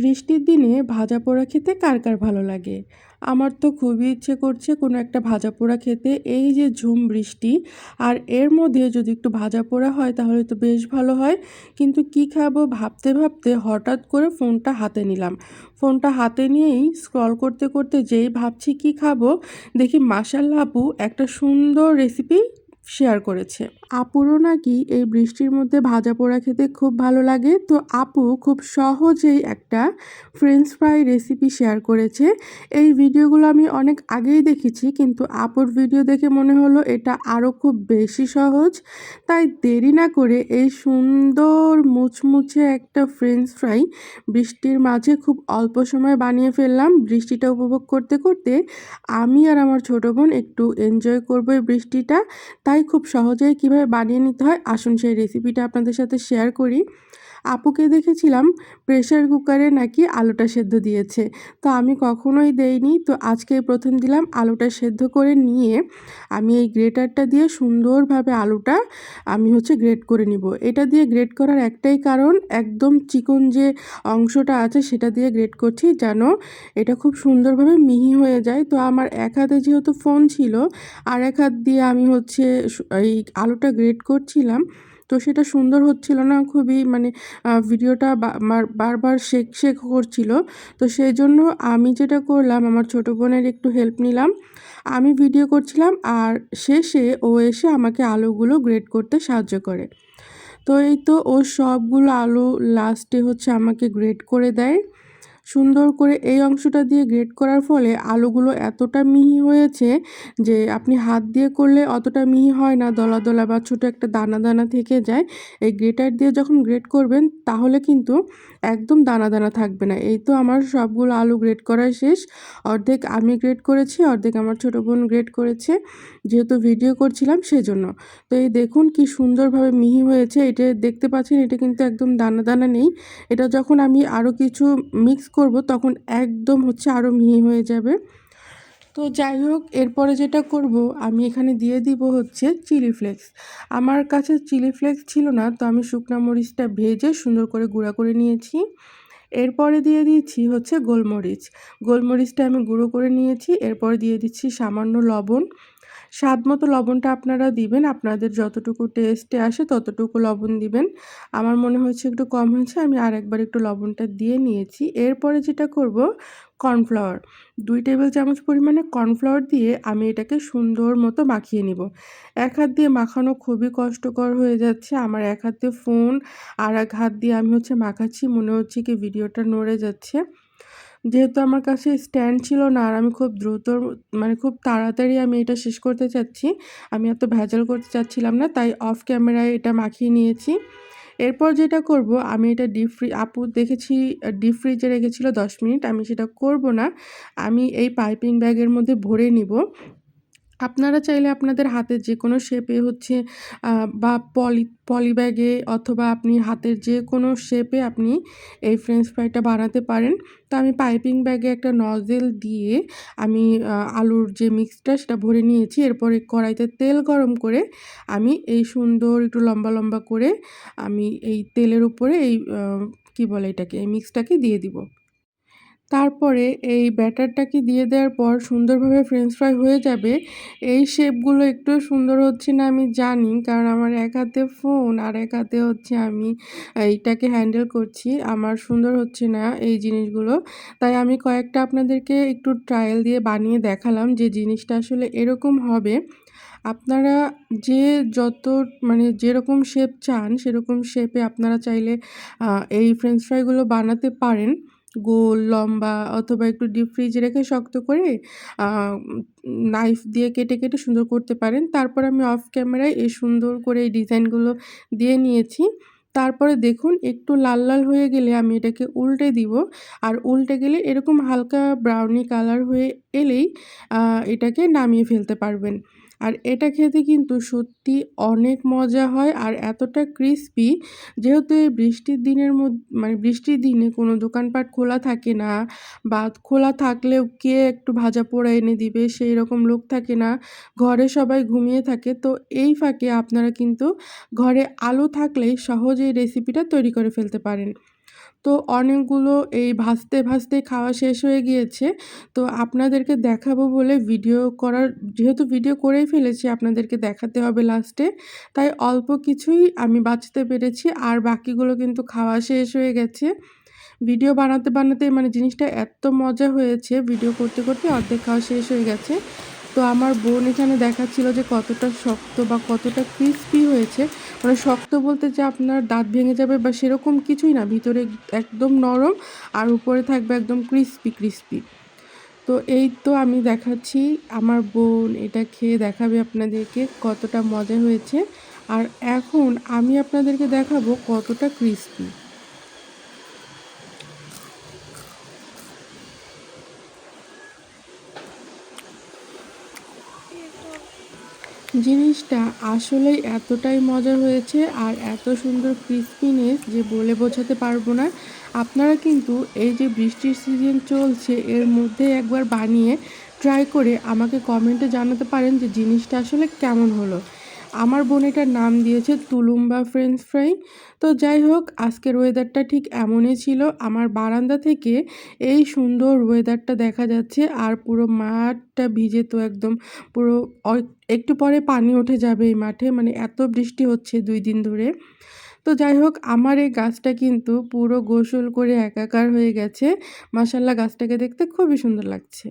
বৃষ্টির দিনে ভাজা পোড়া খেতে কার কার ভালো লাগে? আমার তো খুবই ইচ্ছে করছে কোনো একটা ভাজা পোড়া খেতে। এই যে ঝুম বৃষ্টি, আর এর মধ্যে যদি একটু ভাজা পোড়া হয় তাহলে তো বেশ ভালো হয়। কিন্তু কি খাব ভাবতে ভাবতে হঠাৎ করে ফোনটা হাতে নিলাম। ফোনটা হাতে নিয়েই স্ক্রল করতে করতে যেই ভাবছি কি খাব, দেখি মাসাল্লা আপু একটা সুন্দর রেসিপি শেয়ার করেছে। আপুরও নাকি এই বৃষ্টির মধ্যে ভাজা পোড়া খেতে খুব ভালো লাগে। তো আপু খুব সহজেই একটা ফ্রেঞ্চ ফ্রাই রেসিপি শেয়ার করেছে। এই ভিডিওগুলো আমি অনেক আগেই দেখেছি, কিন্তু আপুর ভিডিও দেখে মনে হলো এটা আরও খুব বেশি সহজ। তাই দেরি না করে এই সুন্দর মুচমুচে একটা ফ্রেঞ্চ ফ্রাই বৃষ্টির মাঝে খুব অল্প সময় বানিয়ে ফেললাম। বৃষ্টিটা উপভোগ করতে করতে আমি আর আমার ছোটো বোন একটু এনজয় করব এই বৃষ্টিটা। তাই খুব সহজেই কীভাবে বানিয়ে নিতে হয় আসুন সেই রেসিপিটা আপনাদের সাথে শেয়ার করি। আপুকে দেখেছিলাম প্রেশার কুকারে নাকি আলুটা সেদ্ধ দিয়েছে। তো আমি কখনোই দেইনি, তো আজকে প্রথম দিলাম আলুটা সেদ্ধ করে নিয়ে আমি এই গ্রেটারটা দিয়ে সুন্দরভাবে আলুটা আমি হচ্ছে গ্রেট করে নিব। এটা দিয়ে গ্রেট করার একটাই কারণ, একদম চিকন যে অংশটা আছে সেটা দিয়ে গ্রেট করছি যেন এটা খুব সুন্দরভাবে মিহি হয়ে যায়। তো আমার এক হাতে যেহেতু ফোন ছিল, আর এক হাত দিয়ে আমি হচ্ছে এই আলুটা গ্রেট করছিলাম তো সেটা সুন্দর হচ্ছিল না, খুবই মানে ভিডিওটা বারবার শেক শেক করছিল। তো সেই জন্য আমি যেটা করলাম, আমার ছোটো বোনের একটু হেল্প নিলাম। আমি ভিডিও করছিলাম আর শেষে ও এসে আমাকে আলোগুলো গ্রেড করতে সাহায্য করে। তো এই তো ও সবগুলো আলো লাস্টে হচ্ছে আমাকে গ্রেড করে দেয়। সুন্দর করে এই অংশটা দিয়ে গ্রেট করার ফলে আলুগুলো এতটা মিহি হয়েছে যে আপনি হাত দিয়ে করলে অতটা মিহি হয় না দলা দলা বা ছোটো একটা দানা দানা থেকে যায়। এই গ্রেটার দিয়ে যখন গ্রেট করবেন তাহলে কিন্তু একদম দানা দানা থাকবে না। এই তো আমার সবগুলো আলু গ্রেট করা শেষ। অর্ধেক আমি গ্রেট করেছি, অর্ধেক আমার ছোটো বোন গ্রেট করেছে। যেহেতু ভিডিও করছিলাম সেজন্য। তো এই দেখুন কি সুন্দরভাবে মিহি হয়েছে। এটা দেখতে পাচ্ছেন, এটা কিন্তু একদম দানা দানা নেই। এটা যখন আমি আরও কিছু মিক্স করব, তখন একদম হচ্ছে আরও মিহি হয়ে যাবে। তো যাই হোক, এরপরে যেটা করব, আমি এখানে দিয়ে দিব হচ্ছে চিলি ফ্লেক্স। আমার কাছে চিলি ফ্লেক্স ছিল না, তো আমি শুকনো মরিচটা ভেজে সুন্দর করে গুঁড়া করে নিয়েছি। এরপরে দিয়ে দিয়েছি হচ্ছে গোলমরিচ। গোলমরিচটা আমি গুঁড়ো করে নিয়েছি, এরপরে দিয়ে দিচ্ছি সামান্য লবণ। স্বাদ মতো লবণটা আপনারা দিবেন, আপনাদের যতটুকু টেস্টে আসে ততটুকু লবণ দিবেন। আমার মনে হয়েছে একটু কম হয়েছে, আমি আর একবার একটু লবণটা দিয়ে নিয়েছি। এরপরে যেটা করব, কর্নফ্লাওয়ার। দুই টেবিল চামচ পরিমাণে কর্নফ্লাওয়ার দিয়ে আমি এটাকে সুন্দর মতো মাখিয়ে নিব। এক হাত দিয়ে মাখানো খুবই কষ্টকর হয়ে যাচ্ছে, আমার এক হাত দিয়ে ফোন, আর এক হাত দিয়ে আমি হচ্ছে মাখাচ্ছি, মনে হচ্ছে কি ভিডিওটা নড়ে যাচ্ছে। যেহেতু আমার কাছে স্ট্যান্ড ছিল না, আর আমি খুব দ্রুত মানে খুব তাড়াতাড়ি আমি এটা শেষ করতে চাচ্ছি। আমি এত ভেজাল করতে চাচ্ছিলাম না, তাই অফ ক্যামেরায় এটা মাখিয়ে নিয়েছি। এরপর যেটা করব, আমি এটা ডিপ ফ্রি আপু দেখেছি ডিপ ফ্রিজে রেখেছিল দশ মিনিট, আমি সেটা করব না। আমি এই পাইপিং ব্যাগের মধ্যে ভরে নিব। আপনারা চাইলে আপনাদের হাতের যে কোনো শেপে হচ্ছে বা পলি পলি ব্যাগে অথবা আপনি হাতের যে কোনো শেপে আপনি এই ফ্রেঞ্চ ফ্রাইটা বানাতে পারেন। তো আমি পাইপিং ব্যাগে একটা নজেল দিয়ে আমি আলুর যে মিক্সটা সেটা ভরে নিয়েছি। এরপরে কড়াইতে তেল গরম করে আমি এই সুন্দর একটু লম্বা লম্বা করে আমি এই তেলের উপরে এই কি বলে এটাকে? এই মিক্সটাকে দিয়ে দিব। তারপরে এই ব্যাটারটাকে দিয়ে দেওয়ার পর সুন্দরভাবে ফ্রেঞ্চ ফ্রাই হয়ে যাবে? এই শেপগুলো একটু সুন্দর হচ্ছে না আমি জানি, কারণ আমার এক হাতে ফোন আর এক হাতে হচ্ছে আমি এইটাকে হ্যান্ডেল করছি। আমার সুন্দর হচ্ছে না এই জিনিসগুলো। তাই আমি কয়েকটা আপনাদেরকে একটু ট্রায়াল দিয়ে বানিয়ে দেখালাম যে জিনিসটা আসলে এরকম হবে। আপনারা যে যত মানে যেরকম শেপ চান, সেরকম শেপে আপনারা চাইলে এই ফ্রেঞ্চ ফ্রাইগুলো বানাতে পারেন। গোল, লম্বা অথবা একটু ডিপ ফ্রিজে রেখে শক্ত করে নাইফ দিয়ে কেটে কেটে সুন্দর করতে পারেন। তারপর আমি অফ ক্যামেরায় এই সুন্দর করে এই ডিজাইনগুলো দিয়ে নিয়েছি। তারপরে দেখুন, একটু লাল লাল হয়ে গেলে আমি এটাকে উল্টে দিব। আর উল্টে গেলে এরকম হালকা ব্রাউনি কালার হয়ে এলেই এটাকে নামিয়ে ফেলতে পারবেন। আর এটা খেতে কিন্তু সত্যি অনেক মজা হয় আর এতটা ক্রিস্পি যেহেতু এই বৃষ্টির দিনের মধ্যে মানে বৃষ্টির দিনে কোনো দোকানপাট খোলা থাকে না বা খোলা থাকলেও কে একটু ভাজা পোড়া এনে দিবে সেই রকম লোক থাকে না। ঘরে সবাই ঘুমিয়ে থাকে তো এই ফাঁকে আপনারা কিন্তু ঘরে আলো থাকলেই সহজেই রেসিপিটা তৈরি করে ফেলতে পারেন। তো অনেকগুলো এই ভাজতে ভাজতে খাওয়া শেষ হয়ে গিয়েছে। তো আপনাদেরকে দেখাবো বলে ভিডিও করার, যেহেতু ভিডিও করেই ফেলেছি, আপনাদেরকে দেখাতে হবে লাস্টে তাই অল্প কিছুই আমি বাঁচতে পেরেছি, আর বাকিগুলো কিন্তু খাওয়া শেষ হয়ে গেছে। ভিডিও বানাতে বানাতে মানে জিনিসটা এত মজা হয়েছে ভিডিও করতে করতে অর্ধেক খাওয়া শেষ হয়ে গেছে। তো আমার বোন এখানে দেখাচ্ছিল যে কতটা শক্ত বা কতটা ক্রিস্পি হয়েছে। মানে শক্ত বলতে যে আপনার দাঁত ভেঙে যাবে বা সেরকম কিছুই না, ভিতরে একদম নরম আর উপরে থাকবে একদম ক্রিস্পি ক্রিস্পি তো এই তো আমি দেখাচ্ছি, আমার বোন এটা খেয়ে দেখাবে আপনাদেরকে কতটা মজা হয়েছে। আর এখন আমি আপনাদেরকে দেখাবো কতটা ক্রিস্পি জিনিসটা আসলেই এতটাই মজা হয়েছে আর এত সুন্দর ক্রিস্পিনেস যে বলে বোঝাতে পারব না। আপনারা কিন্তু এই যে বৃষ্টির সিজন চলছে, এর মধ্যে একবার বানিয়ে ট্রাই করে আমাকে কমেন্টে জানাতে পারেন যে জিনিসটা আসলে কেমন হলো। আমার বোন এটার নাম দিয়েছে তুলুম্বা ফ্রেঞ্চ ফ্রাই তো যাই হোক, আজকের ওয়েদারটা ঠিক এমনই ছিল। আমার বারান্দা থেকে এই সুন্দর ওয়েদারটা দেখা যাচ্ছে আর পুরো মাঠটা ভিজে তো একদম পুরো একটু পরে পানি উঠে যাবে এই মাঠে মানে এত বৃষ্টি হচ্ছে দুই দিন ধরে। তো যাই হোক, আমার এই গাছটা কিন্তু পুরো গোসল করে একাকার হয়ে গেছে। মাসাল্লাহ গাছটাকে দেখতে খুবই সুন্দর লাগছে।